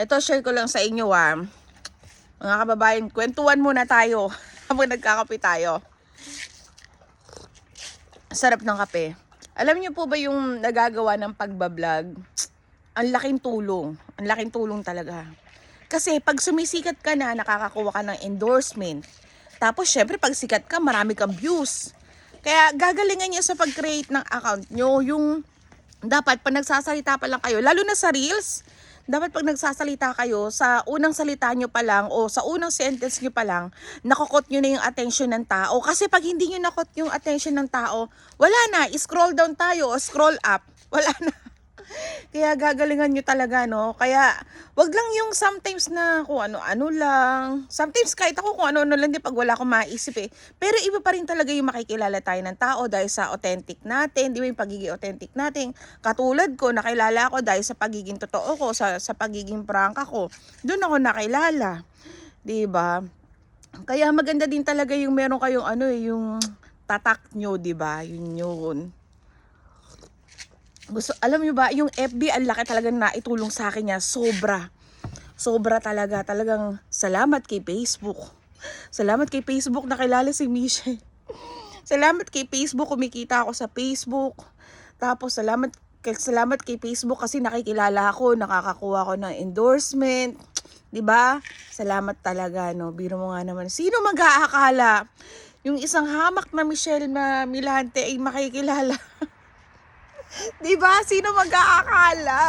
Ito, share ko lang sa inyo ah. Mga kababayan, kwentuhan muna tayo habang nagkakape tayo. Sarap ng kape. Alam niyo po ba yung nagagawa ng pagbablog? Ang laking tulong. Ang laking tulong talaga. Kasi pag sumisikat ka na, nakakakuha ka ng endorsement. Tapos syempre pag sikat ka, marami kang views. Kaya gagalingan niyo sa pag-create ng account nyo, yung dapat pag nagsasalita pa lang kayo, lalo na sa Reels, dapat pag nagsasalita kayo, sa unang salita nyo pa lang o sa unang sentence nyo pa lang, nakokot nyo na yung attention ng tao. Kasi pag hindi nyo nakot yung attention ng tao, wala na, scroll down tayo o scroll up, wala na. Kaya gagalingan nyo talaga, no? Kaya, wag lang yung sometimes na kung ano-ano lang. Sometimes kahit ako kung ano-ano lang, di pag wala akong maisip eh. Pero iba pa rin talaga yung makikilala tayo ng tao dahil sa authentic natin, di ba yung pagiging authentic natin. Katulad ko, nakilala ako dahil sa pagiging totoo ko, sa, sa pagiging prank ako. Doon ako nakilala. Di ba? Kaya maganda din talaga yung meron kayong ano eh, yung tatak nyo, di ba? Yun yun. Gusto, alam nyo ba, yung FB, ang laki talaga na itulong sa akin niya. Sobra. Sobra talaga. Talagang salamat kay Facebook. Salamat kay Facebook, nakilala si Michelle. Salamat kay Facebook, kumikita ako sa Facebook. Tapos salamat salamat kay Facebook kasi nakikilala ako, nakakakuha ko ng endorsement. 'Di ba? Salamat talaga no. Biro mo nga naman. Sino mag-aakala yung isang hamak na Michelle na Milante ay makikilala? 'Di ba? Sino mag-aakala?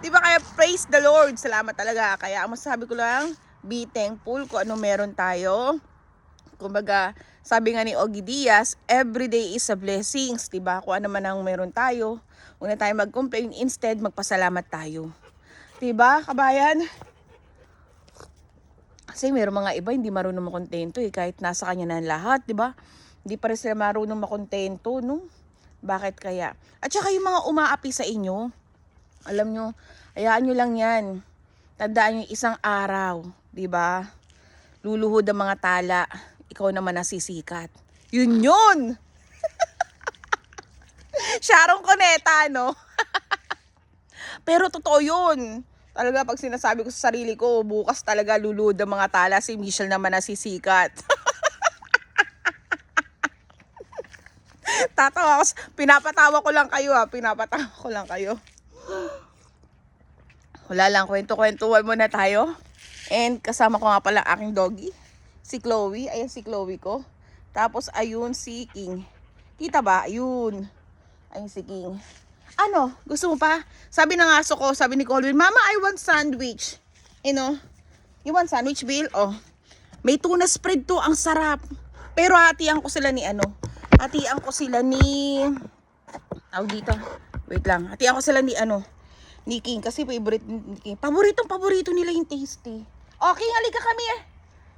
'Di ba kaya praise the Lord. Salamat talaga. Kaya ang masasabi ko lang, be thankful kung ano meron tayo. Kumbaga, sabi nga ni Ogie Diaz, every day is a blessings, 'di ba? Kung ano man ang meron tayo, huwag na tayo mag-complain, instead magpasalamat tayo. 'Di ba, kabayan? Kasi meron mga iba hindi marunong makontento eh kahit nasa kanya na lahat, 'di ba? Hindi pa rin sila marunong makontento, no? Bakit kaya? At saka yung mga umaapi sa inyo, alam nyo, hayaan nyo lang yan. Tandaan nyo isang araw, 'di ba? Luluhod ang mga tala, ikaw naman nasisikat. Yun yun! Sharon Coneta, no? Pero totoo yun. Talaga pag sinasabi ko sa sarili ko, bukas talaga luluhod ang mga tala, si Michelle naman nasisikat. Tatawa ako. Pinapatawa ko lang kayo ha. Pinapatawa ko lang kayo. Wala lang. Kwento-kwentuhan muna tayo. And kasama ko nga pala aking doggy. Si Chloe. Ayan si Chloe ko. Tapos ayun si King. Kita ba? Ayun. Ayun si King. Ano? Gusto mo pa? Sabi ng aso ko, sabi ni Colvin, Mama, I want sandwich. You know? You want sandwich, Bill? Oh. May tuna spread to. Ang sarap. Pero hatian ko sila ni ano. Hatian ko sila ni... Tawag dito. Wait lang. Hatian ko sila ni ano. Ni King. Kasi favorite ni King. Paboritong paborito nila yung tasty. Oh, King, halika kami eh.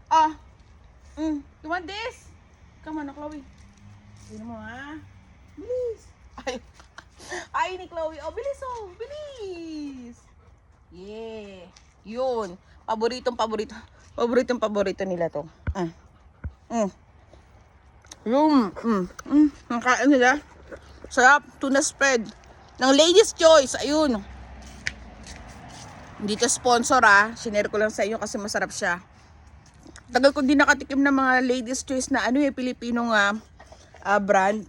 Ah. Mm. You want this? Come on, Chloe. Sino mo ha? Bilis. Ay. Ay ni Chloe. Oh, bilis oh. Bilis. Yeah. Yun. Paboritong paborito. Paboritong paborito nila to. Ah. Mm. Yung, mm, mm, ang kain nila. Sarap, tuna spread. Ng Ladies Choice, ayun. Hindi to sponsor ah. Sinare ko lang sa inyo kasi masarap siya. Tagal ko din nakatikim ng mga Ladies Choice na ano eh, Pilipinong ah, ah, brand.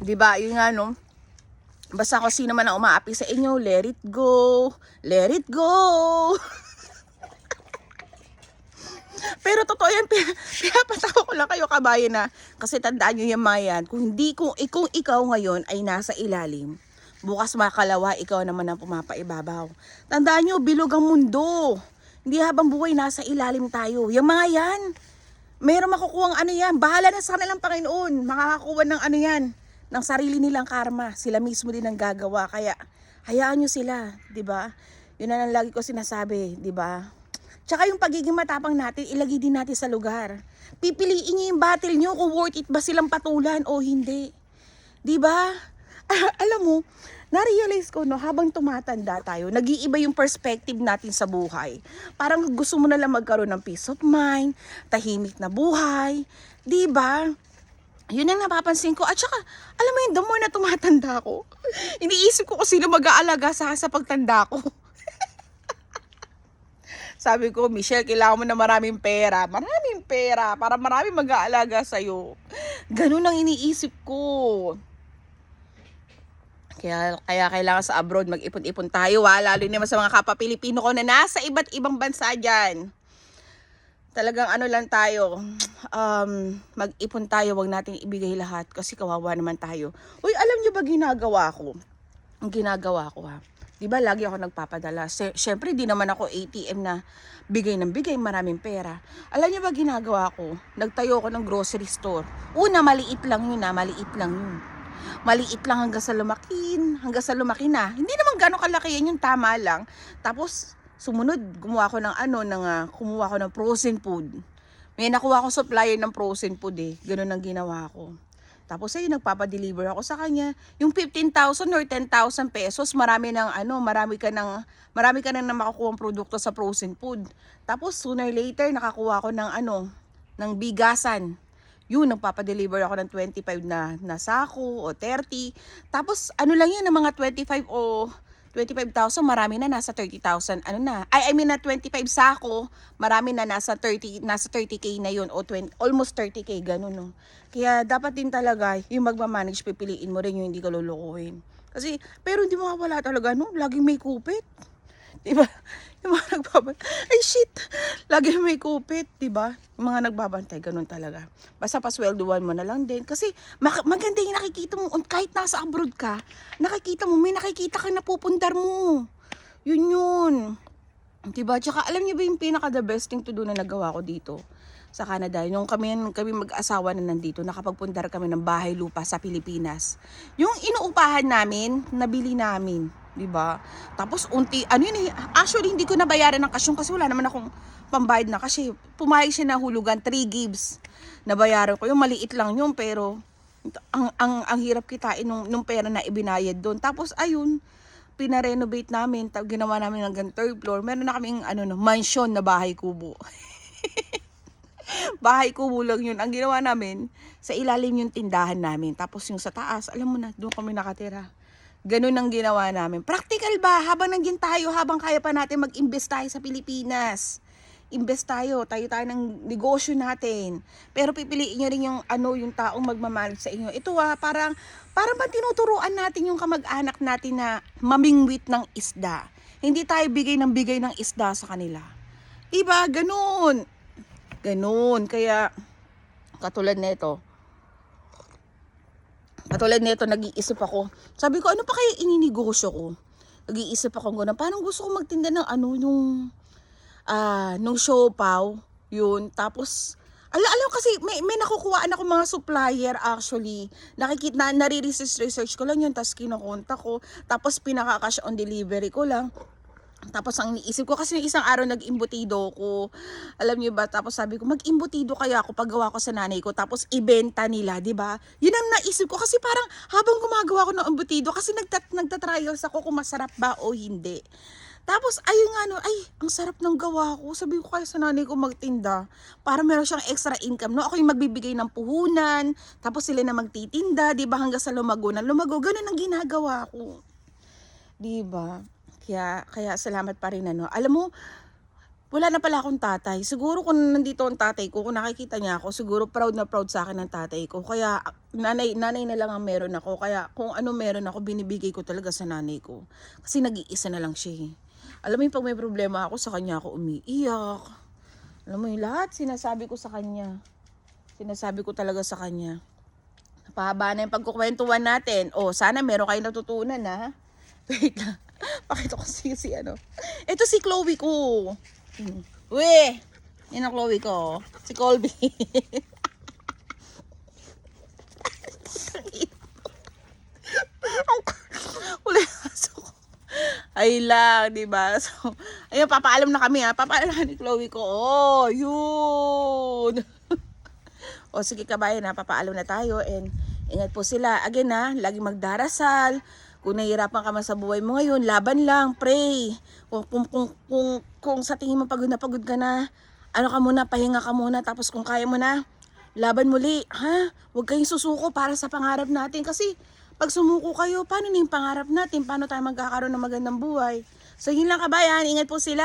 Di ba? Yun nga no. Basta kung sino man ang umaapi sa inyo, let it go. Let it go. Pero totoo yan, pi- pinapatawa ko lang kayo kabayan na. Kasi tandaan nyo yung mga yan. Kung hindi, kung, eh, kung ikaw ngayon ay nasa ilalim, bukas makalawa, ikaw naman ang pumapaibabaw. Tandaan nyo, bilog ang mundo. Hindi habang buhay nasa ilalim tayo. Yung mga yan, meron makukuha ano yan. Bahala na sa kanilang Panginoon. Makakakuha ng ano yan, ng sarili nilang karma. Sila mismo din ang gagawa. Kaya, hayaan nyo sila, di ba? Yun na lang lagi ko sinasabi, di ba? Tsaka yung pagiging matapang natin, ilagay din natin sa lugar. Pipiliin niyo yung battle niyo kung worth it ba silang patulan o hindi. 'Di ba? Alam mo, na-realize ko no, habang tumatanda tayo, nag-iiba yung perspective natin sa buhay. Parang gusto mo na lang magkaroon ng peace of mind, tahimik na buhay, 'di ba? yun ang napapansin ko. At saka, alam mo yun, the more na tumatanda ko, iniisip ko kung sino mag-aalaga sa sa pagtanda ko. Sabi ko, Michelle, kailangan mo na maraming pera. Maraming pera para maraming mag-aalaga sa'yo. Ganun ang iniisip ko. Kaya, kaya kailangan sa abroad mag-ipon-ipon tayo ha. Lalo naman sa mga kapwa Pilipino ko na nasa iba't ibang bansa dyan. Talagang ano lang tayo, um, mag-ipon tayo, wag natin ibigay lahat kasi kawawa naman tayo. Uy, alam nyo ba ginagawa ko? Ang ginagawa ko ha. Di ba lagi ako nagpapadala? Se- Siyempre, di naman ako ATM na bigay ng bigay, maraming pera. Alam niyo ba ginagawa ko? Nagtayo ako ng grocery store. Una, maliit lang yun na, maliit lang yun. Maliit lang hanggang sa lumakin, hanggang sa lumaki na. Hindi naman gano'ng kalaki yan yung tama lang. Tapos, sumunod, gumawa ko ng ano, ng, ah, kumuha ko ng frozen food. May nakuha ko supplier ng frozen food eh. Ganun ang ginawa ko. Tapos ay nagpapa-deliver ako sa kanya. Yung 15,000 or 10,000 pesos, marami ng ano, marami ka ng marami ka nang na makukuha produkto sa frozen food. Tapos sooner later nakakuha ko ng ano, ng bigasan. Yun, nagpapa-deliver ako ng 25 na, na sako o 30. Tapos ano lang yan, ng mga 25 o 25,000, marami na nasa 30,000. Ano na? Ay, I mean na 25 sako, marami na nasa 30 nasa 30k na yun o 20, almost 30k ganun no. Kaya dapat din talaga yung magmamanage pipiliin mo rin yung hindi ka lulukuhin. Kasi pero hindi mawawala talaga no, laging may kupit. 'Di ba? Yung mga nagbabantay, ay shit, lagi may kupit, 'di ba? Yung mga nagbabantay ganun talaga. Basta pasweldoan mo na lang din kasi maganda yung nakikita mo kahit nasa abroad ka, nakikita mo may nakikita ka na pupundar mo. Yun yun. Diba? Tsaka alam niyo ba yung pinaka the best thing to do na nagawa ko dito sa Canada? Yung kami, kami mag-asawa na nandito, nakapagpundar kami ng bahay lupa sa Pilipinas. Yung inuupahan namin, nabili namin. Di ba? Tapos unti, ano yun eh, actually hindi ko nabayaran ng kasyong kasi wala naman akong pambayad na kasi pumayag siya na hulugan, 3 gives. Nabayaran ko yung maliit lang yun pero ang ang ang hirap kitain nung, nung pera na ibinayad doon. Tapos ayun, pina-renovate namin, ginawa namin hanggang third floor. Meron na kaming ano no, mansion na bahay kubo. bahay kubo lang yun. Ang ginawa namin, sa ilalim yung tindahan namin. Tapos yung sa taas, alam mo na, doon kami nakatira. Ganun ang ginawa namin. Practical ba? Habang nandiyan tayo, habang kaya pa natin mag-invest tayo sa Pilipinas. Invest tayo, tayo tayo ng negosyo natin. Pero pipiliin nyo rin yung ano, yung taong magmamanage sa inyo. Ito ah, parang, parang ba tinuturuan natin yung kamag-anak natin na mamingwit ng isda. Hindi tayo bigay ng bigay ng isda sa kanila. Diba? Ganun. Ganun. Kaya, katulad nito, Katulad nito, nag-iisip ako. Sabi ko, ano pa kaya ininegosyo ko? Nag-iisip ako gano'n. Parang gusto ko magtinda ng ano, yung, ah, nung siopaw. Yun. Tapos, alam, alam kasi, may, may nakukuhaan ako mga supplier actually. Nakikita, na, nare-research research ko lang yun. Tapos kinukontak ko. Tapos pinaka-cash on delivery ko lang. Tapos ang iniisip ko, kasi isang araw nag-imbutido ko. Alam niyo ba, tapos sabi ko, mag-imbutido kaya ako paggawa ko sa nanay ko, tapos ibenta nila, di ba? Yun ang naisip ko, kasi parang habang gumagawa ko ng imbutido, kasi nagtat nagtatrials ako kung masarap ba o hindi. Tapos, ayun nga, no, ay, ang sarap ng gawa ko. Sabi ko kaya sa nanay ko magtinda. Para meron siyang extra income, no? Ako yung magbibigay ng puhunan, tapos sila na magtitinda, di ba? Hanggang sa lumago na lumago. Ganun ang ginagawa ko. Di ba? Kaya, kaya salamat pa rin ano. Alam mo, wala na pala akong tatay. Siguro kung nandito ang tatay ko, kung nakikita niya ako, siguro proud na proud sa akin ng tatay ko. Kaya nanay, nanay na lang ang meron ako. Kaya kung ano meron ako, binibigay ko talaga sa nanay ko. Kasi nag-iisa na lang siya eh. Alam mo yung pag may problema ako, sa kanya ako umiiyak. Alam mo yung lahat, sinasabi ko sa kanya. Sinasabi ko talaga sa kanya. Pahaba na yung pagkukwentuhan natin. O, sana meron kayo natutunan ha. Wait lang. Pakita ko si, si ano. Ito si Chloe ko. Hmm. Uwe! Yan ang Chloe ko. Si Colby. Aso ko. Ay lang, di ba? So, ayun, papaalam na kami ha. Papaalam na ni Chloe ko. Oh, yun. o sige kabayan ha, papaalam na tayo and ingat po sila. Again ha, lagi magdarasal. Kung nahihirapan ka man sa buhay mo ngayon, laban lang, pray. Kung, kung, kung, kung, kung sa tingin mo pagod na pagod ka na, ano ka muna, pahinga ka muna, tapos kung kaya mo na, laban muli, ha? Huwag kayong susuko para sa pangarap natin kasi pag sumuko kayo, paano na yung pangarap natin? Paano tayo magkakaroon ng magandang buhay? So yun lang kabayan, ingat po sila!